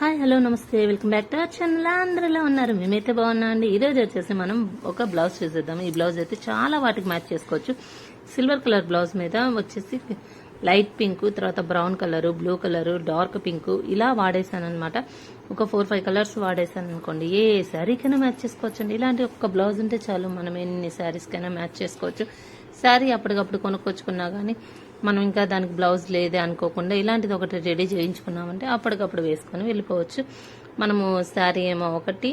Hi hello నమస్తే. Welcome back to our channel అందరిలో ఉన్నారు? మేమైతే బాగున్నా అండి. ఈరోజు వచ్చేసి మనం ఒక బ్లౌజ్ చూసేద్దాం. ఈ బ్లౌజ్ అయితే చాలా వాటికి మ్యాచ్ చేసుకోవచ్చు. సిల్వర్ కలర్ బ్లౌజ్ మీద వచ్చేసి లైట్ పింక్ తర్వాత brown colour blue colour dark pink ఇలా వాడేసాను అనమాట ఒక ఫోర్ ఫైవ్ కలర్స్ వాడేసాను అనుకోండి. ఏ శారీకైనా మ్యాచ్ చేసుకోవచ్చు అండి ఇలాంటి ఒక బ్లౌజ్ ఉంటే చాలు మనం ఎన్ని శారీస్కైనా మ్యాచ్ చేసుకోవచ్చు. శారీ అప్పటికప్పుడు కొనుక్కొచ్చుకున్నా కానీ మనం ఇంకా దానికి బ్లౌజ్ లేదే అనుకోకుండా ఇలాంటిది ఒకటి రెడీ చేయించుకున్నామంటే అప్పటికప్పుడు వేసుకొని వెళ్ళిపోవచ్చు. మనము శారీ ఏమో ఒకటి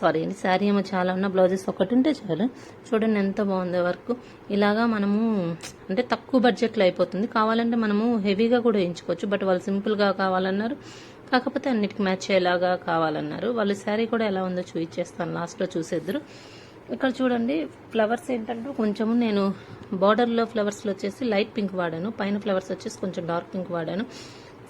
సారీ అండి శారీ ఏమో చాలా ఉన్న బ్లౌజెస్ ఒకటి ఉంటే చాలు. చూడండి ఎంత బాగుందో వర్క్. ఇలాగా మనము అంటే తక్కువ బడ్జెట్లో అయిపోతుంది. కావాలంటే మనము హెవీగా కూడా వేయించుకోవచ్చు. బట్ వాళ్ళు సింపుల్గా కావాలన్నారు. కాకపోతే అన్నిటికి మ్యాచ్ అయ్యేలాగా కావాలన్నారు. వాళ్ళు శారీ కూడా ఎలా ఉందో చూపించేస్తాను లాస్ట్లో చూసేద్దరు. ఇక్కడ చూడండి ఫ్లవర్స్ ఏంటంటే కొంచెము నేను బార్డర్లో ఫ్లవర్స్లో వచ్చేసి లైట్ పింక్ వాడాను. పైన ఫ్లవర్స్ వచ్చేసి కొంచెం డార్క్ పింక్ వాడాను.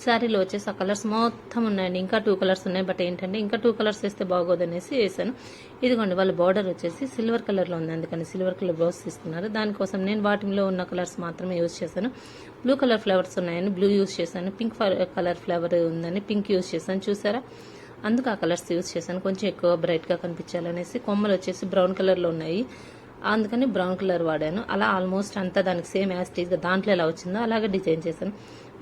శారీలో వచ్చేసి ఆ కలర్స్ మొత్తం ఉన్నాయండి. ఇంకా టూ కలర్స్ ఉన్నాయి. బట్ ఏంటంటే ఇంకా టూ కలర్స్ వేస్తే బాగోదనేసి వేసాను. ఇదిగోండి వాళ్ళ బార్డర్ వచ్చేసి సిల్వర్ కలర్లో ఉంది. అందుకని సిల్వర్ కలర్ బ్లౌజ్ తీసుకున్నారు. దానికోసం నేను వాటిలో ఉన్న కలర్స్ మాత్రమే యూజ్ చేశాను. బ్లూ కలర్ ఫ్లవర్స్ ఉన్నాయని బ్లూ యూజ్ చేశాను. పింక్ కలర్ ఫ్లవర్ ఉందని పింక్ యూజ్ చేశాను. చూసారా? అందుకు ఆ కలర్స్ యూజ్ చేశాను. కొంచెం ఎక్కువ బ్రైట్గా కనిపించాలనేసి. కొమ్మలు వచ్చేసి బ్రౌన్ కలర్లో ఉన్నాయి. అందుకని బ్రౌన్ కలర్ వాడాను. అలా ఆల్మోస్ట్ అంతా దానికి సేమ్ యాస్టీజ్గా దాంట్లో ఎలా వచ్చిందో అలాగే డిజైన్ చేశాను.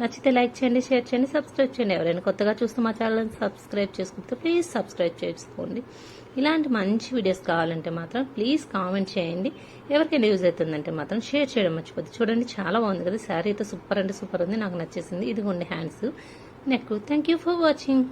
నచ్చితే లైక్ చేయండి షేర్ చేయండి సబ్స్క్రైబ్ చేయండి. ఎవరైనా కొత్తగా చూస్తే మా ఛానల్ని సబ్స్క్రైబ్ చేసుకుంటే ప్లీజ్ సబ్స్క్రైబ్ చేసుకోండి. ఇలాంటి మంచి వీడియోస్ కావాలంటే మాత్రం ప్లీజ్ కామెంట్ చేయండి. ఎవరికైనా యూజ్ అవుతుందంటే మాత్రం షేర్ చేయడం మర్చిపోద్ది. చూడండి చాలా బాగుంది కదా. శారీ అయితే సూపర్ అంటే సూపర్ ఉంది. నాకు నచ్చేసింది. ఇదిగోండి hands. Neck thank you for watching.